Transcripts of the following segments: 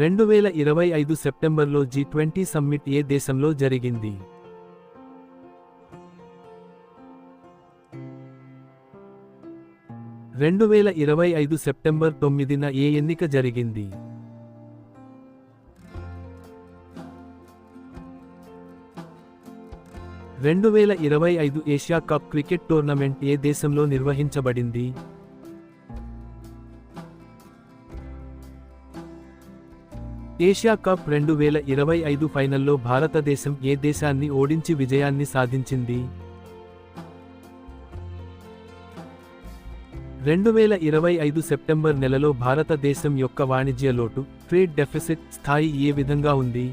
రెండు వేల ఇరవై ఐదు సెప్టెంబర్లో జీ ట్వంటీ సమ్మిట్ ఏ దేశంలో జరిగింది? రెండు వేల ఇరవై ఐదు సెప్టెంబర్ తొమ్మిదిన ఏ ఎన్నిక జరిగింది? రెండు వేల ఇరవై ఐదు ఏషియా కప్ క్రికెట్ టోర్నమెంట్ ఏ దేశంలో నిర్వహించబడింది? ఏషియా కప్ రెండు వేల ఇరవై ఐదు ఫైనల్లో భారతదేశం ఏ దేశాన్ని ఓడించి విజయాన్ని సాధించింది? రెండు వేల ఇరవై ఐదు సెప్టెంబర్ నెలలో భారతదేశం యొక్క వాణిజ్య లోటు ట్రేడ్ డెఫిసిట్ స్థాయి ఏ విధంగా ఉంది?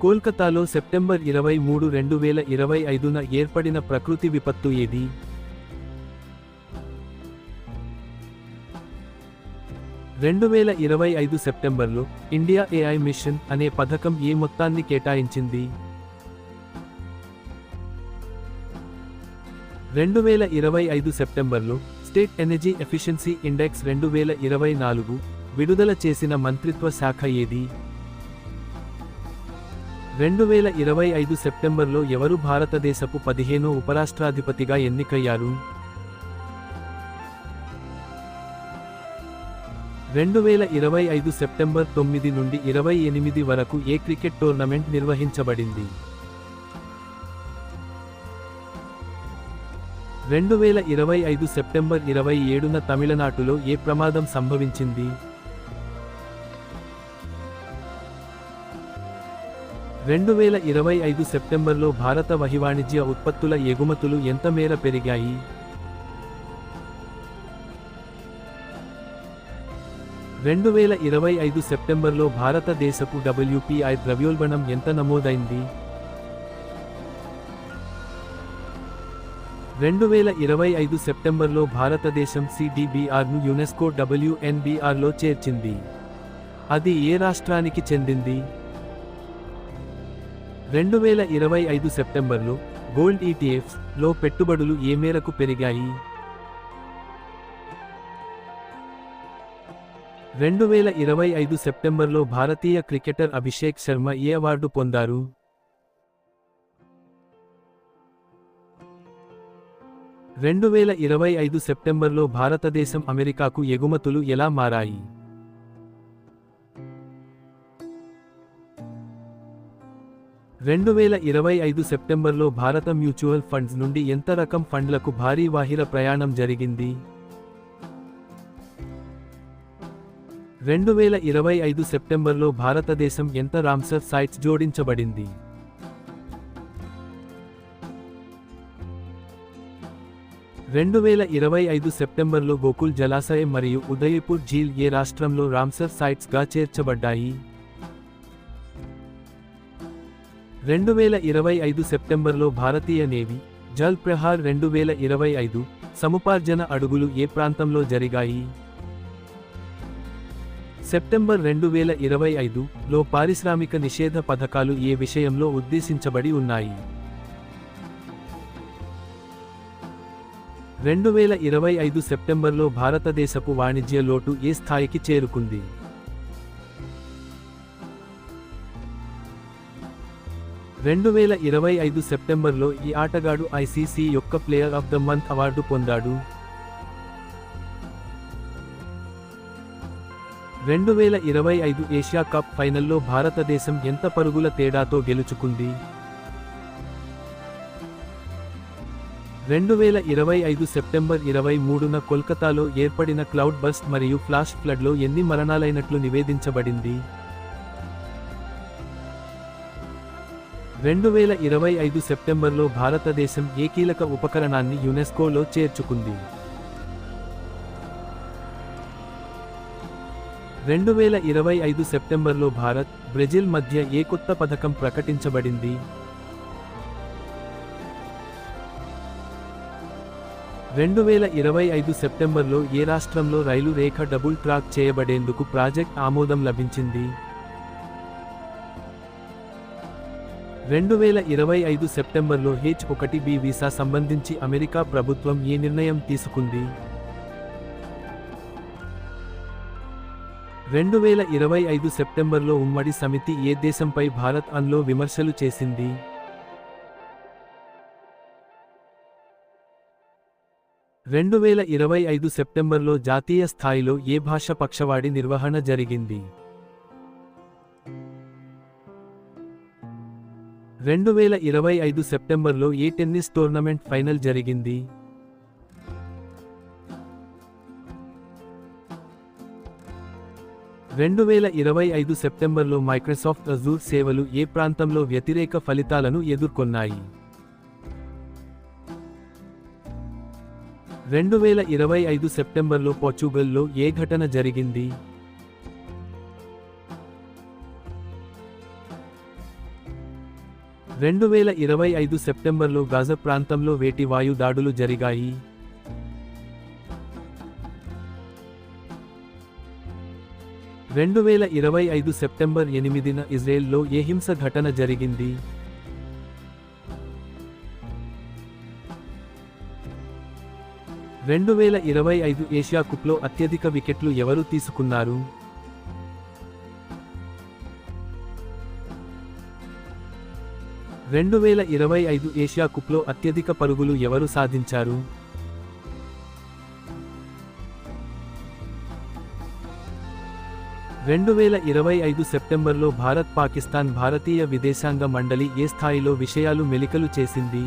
కోల్కతాలో సెప్టెంబర్ ఇరవై మూడు రెండు వేల ఇరవై ఐదున ఏర్పడిన ప్రకృతి విపత్తు ఏది? రెండు వేల ఇరవై ఐదు సెప్టెంబర్లో ఇండియా ఏఐ మిషన్ అనే పథకం ఏ మొత్తాన్ని కేటాయించింది? రెండు వేల ఇరవై ఐదు సెప్టెంబర్లో స్టేట్ ఎనర్జీ ఎఫిషియన్సీ ఇండెక్స్ రెండు వేల ఇరవై నాలుగు విడుదల చేసిన మంత్రిత్వ శాఖ ఏది? రెండు వేల ఇరవై ఐదు సెప్టెంబర్లో ఎవరు భారతదేశపు పదిహేను ఉపరాష్ట్రాధిపతిగా ఎన్నికయ్యారు? రెండు వేల ఇరవై ఐదు సెప్టెంబర్ తొమ్మిది నుండి ఇరవై ఎనిమిది వరకు ఏ క్రికెట్ టోర్నమెంట్ నిర్వహించబడింది? రెండు వేల ఇరవై ఐదు సెప్టెంబర్ ఇరవై ఏడున తమిళనాడులో ఏ ప్రమాదం సంభవించింది? రెండు వేల ఇరవై ఐదు సెప్టెంబర్లో భారత వహివాణిజ్య ఉత్పత్తుల ఎగుమతులు ఎంత మేర పెరిగాయి? రెండు వేల ఇరవై ఐదు సెప్టెంబర్లో భారతదేశపు డబ్ల్యూపీఐ ద్రవ్యోల్బణం ఎంత నమోదైంది? రెండు వేల ఇరవై ఐదు సెప్టెంబర్లో భారతదేశం సిడిబిఆర్ను యునెస్కో డబ్ల్యూఎన్బిఆర్లో చేర్చింది. అది ఏ రాష్ట్రానికి చెందింది? రెండు వేల ఇరవై ఐదు సెప్టెంబర్లో గోల్డ్ ఈటీఎఫ్స్లో పెట్టుబడులు ఏ మేరకు పెరిగాయి? రెండు వేల ఇరవై ఐదు సెప్టెంబర్లో భారతీయ క్రికెటర్ అభిషేక్ శర్మ ఏ అవార్డు పొందారు? రెండు వేల ఇరవై ఐదు సెప్టెంబర్లో భారతదేశం అమెరికాకు ఎగుమతులు ఎలా మారాయి? రెండు వేల ఇరవై ఐదు సెప్టెంబర్లో భారత మ్యూచువల్ ఫండ్స్ నుండి ఎంత రకం ఫండ్లకు భారీ వాహిర ప్రయాణం జరిగింది? రెండు వేల ఇరవై ఐదు సెప్టెంబర్లో భారతదేశం ఎంత రామ్సర్ సైట్స్ జోడించబడింది? రెండు వేల ఇరవై ఐదు సెప్టెంబర్లో గోకుల్ జలాశయం మరియు ఉదయపూర్ ఝీల్ ఏ రాష్ట్రంలో రామ్సర్ సైట్స్గా చేర్చబడ్డాయి. రెండు వేల ఇరవై ఐదు సెప్టెంబర్లో భారతీయ నేవీ జల్ ప్రహార్ రెండు వేల ఇరవై ఐదు సముపార్జన అడుగులు ఏ ప్రాంతంలో జరిగాయి? సెప్టెంబర్ రెండు వేల ఇరవై ఐదులో పారిశ్రామిక నిషేధ పథకాలు ఏ విషయంలో ఉద్దేశించబడి ఉన్నాయి? రెండు వేల ఇరవై ఐదు సెప్టెంబర్లో భారతదేశపు వాణిజ్య లోటు ఏ స్థాయికి చేరుకుంది? రెండు వేల ఇరవై ఐదు సెప్టెంబర్లో ఈ ఆటగాడు ఐసీసీ యొక్క player of the month award పొందాడు. రెండు వేల ఇరవై ఐదు ఏషియా కప్ ఫైనల్లో భారతదేశం ఎంత పరుగుల తేడాతో గెలుచుకుంది? రెండు వేల ఇరవై ఐదు సెప్టెంబర్ ఇరవై మూడున కోల్కతాలో ఏర్పడిన క్లౌడ్ బస్ట్ మరియు ఫ్లాష్ ఫ్లడ్లో ఎన్ని మరణాలైనట్లు నివేదించబడింది? రెండు వేల ఇరవై ఐదు సెప్టెంబర్లో భారతదేశం ఏ కీలక ఉపకరణాన్ని యునెస్కోలో చేర్చుకుంది. రెండు వేల ఇరవై ఐదు సెప్టెంబర్లో భారత్ బ్రెజిల్ మధ్య ఏ కొత్త పథకం ప్రకటించబడింది? రెండు వేల ఇరవై ఐదు సెప్టెంబర్లో ఏ రాష్ట్రంలో రైలు రేఖ డబుల్ ట్రాక్ చేయబడేందుకు ప్రాజెక్ట్ ఆమోదం లభించింది? రెండు వేల ఇరవై ఐదు సెప్టెంబర్లో హెచ్ ఒకటి బి వీసా సంబంధించి అమెరికా ప్రభుత్వం ఏ నిర్ణయం తీసుకుంది? రెండు వేల ఇరవై ఐదు సెప్టెంబర్లో ఉమ్మడి సమితి ఏ దేశంపై భారత్ అన్లో విమర్శలు చేసింది? రెండు వేల ఇరవై ఐదు సెప్టెంబర్లో జాతీయ స్థాయిలో ఏ భాష పక్షవాడి నిర్వహణ జరిగింది? రెండు వేల ఇరవై ఐదు సెప్టెంబర్లో ఏ టెన్నిస్ టోర్నమెంట్ ఫైనల్ జరిగింది? రెండు వేల ఇరవై ఐదు సెప్టెంబర్లో మైక్రోసాఫ్ట్ అజూర్ సేవలు ఏ ప్రాంతంలో వ్యతిరేక ఫలితాలను ఎదుర్కొన్నాయి? రెండు వేల ఇరవై ఐదు సెప్టెంబర్లో పోర్చుగల్లో ఏ ఘటన జరిగింది? రెండు వేల ఇరవై ఐదు సెప్టెంబర్లో గాజా ప్రాంతంలో వేటి వాయు దాడులు జరిగాయి? రెండు వేల ఇరవై ఐదు సెప్టెంబర్ ఎనిమిదిన ఇజ్రాయెల్లో ఏ హింస ఘటన జరిగింది? రెండు వేల ఇరవై ఐదు ఏషియా కుప్లో అత్యధిక వికెట్లు ఎవరు తీసుకున్నారు? రెండు వేల ఇరవై ఐదు ఏషియా కుప్లో అత్యధిక పరుగులు ఎవరు సాధించారు? రెండు వేల ఇరవై ఐదు సెప్టెంబర్లో భారత్ పాకిస్తాన్ భారతీయ విదేశాంగ మండలి ఏ స్థాయిలో విషయాలు మెలికలు చేసింది?